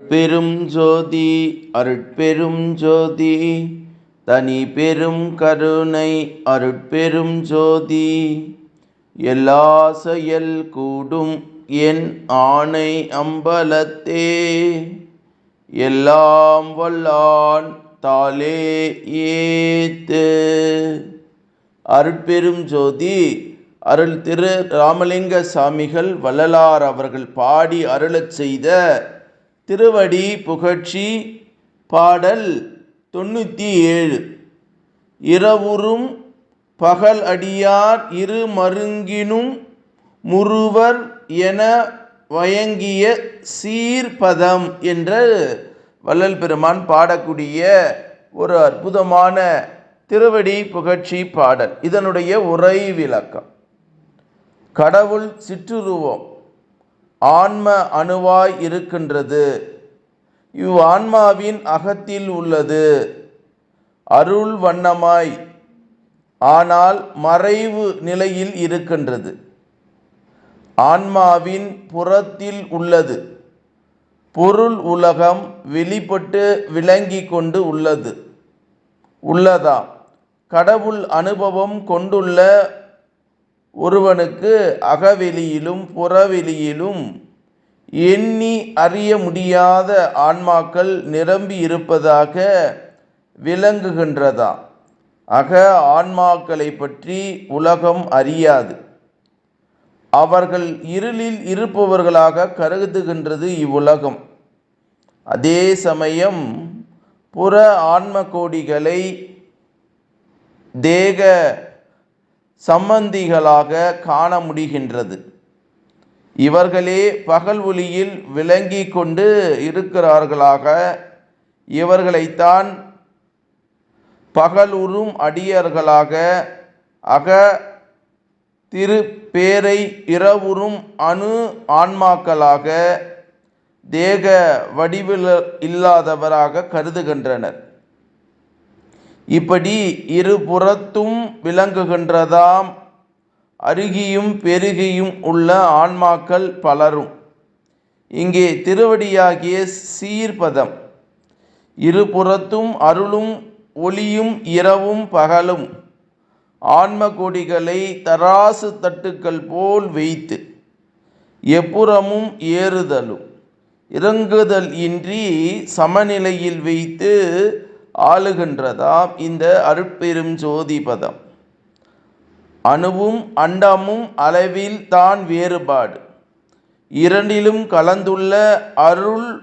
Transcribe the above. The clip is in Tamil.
பெரும் ஜோதி அருட்பெரும் ஜோதி தனி பெரும் கருணை அருட்பெரும் ஜோதி. எல்லா செயல் கூடும் என் ஆணை அம்பலத்தே எல்லாம் வல்லான் தாலே ஏத்து. அருட்பெரும் ஜோதி அருள் திரு ராமலிங்க சாமிகள் வள்ளலார் அவர்கள் பாடி அருளச் செய்த திருவடி புகழ்ச்சி பாடல் தொண்ணூற்றி ஏழு இரவுறும் பகல் அடியார் இரு மருங்கினும் முருவர் என வயங்கிய சீர்பதம் என்ற வள்ளல் பெருமான் பாடக்கூடிய ஒரு அற்புதமான திருவடி புகழ்ச்சி பாடல். இதனுடைய உரை விளக்கம். கடவுள் சிற்றுருவம். ஆன்ம அணுவாய் இருக்கின்றது. இவ் ஆன்மாவின் அகத்தில் உள்ளது. அருள் வண்ணமாய். ஆனால் மறைவு நிலையில் இருக்கின்றது. ஆன்மாவின் புறத்தில் உள்ளது. பொருள் உலகம் வெளிப்பட்டு விளங்கி கொண்டு உள்ளது. உள்ளதாம். கடவுள் அனுபவம் கொண்டுள்ள ஒருவனுக்கு அகவெளியிலும் புறவெளியிலும் எண்ணி அறிய முடியாத ஆன்மாக்கள் நிரம்பி இருப்பதாக விளங்குகின்றதா? அக ஆன்மாக்களை பற்றி உலகம் அறியாது. அவர்கள் இருளில் இருப்பவர்களாக கருதுகின்றது இவ்வுலகம். அதே சமயம் புற ஆன்ம கோடிகளை தேக சம்பந்திகளாக காண முடிகின்றது. இவர்களே பகல் ஒளியில் விளங்கி கொண்டு இருக்கிறார்களாக. இவர்களைத்தான் பகலுறும் அடியர்களாக அக திருப்பேரை இரவுறும் அணு ஆன்மாக்களாக தேக வடிவில் இல்லாதவராக கருதுகின்றனர். இப்படி இருபுறத்தும் விளங்குகின்றதாம். அருகியும் பெருகியும் உள்ள ஆன்மாக்கள் பலரும். இங்கே திருவடியாகிய சீர்பதம். இருபுறத்தும் அருளும் ஒளியும் இரவும் பகலும். ஆன்ம கொடிகளை தராசு தட்டுக்கள் போல் வைத்து எப்புறமும் ஏறுதலும். இறங்குதல் இன்றி சமநிலையில் வைத்து ஆளுகின்றதாம் இந்த அருட்பெரும் ஜோதி பதம். அணுவும் அண்டமும் அளவில் தான் வேறுபாடு. இரண்டிலும் கலந்துள்ள அருள்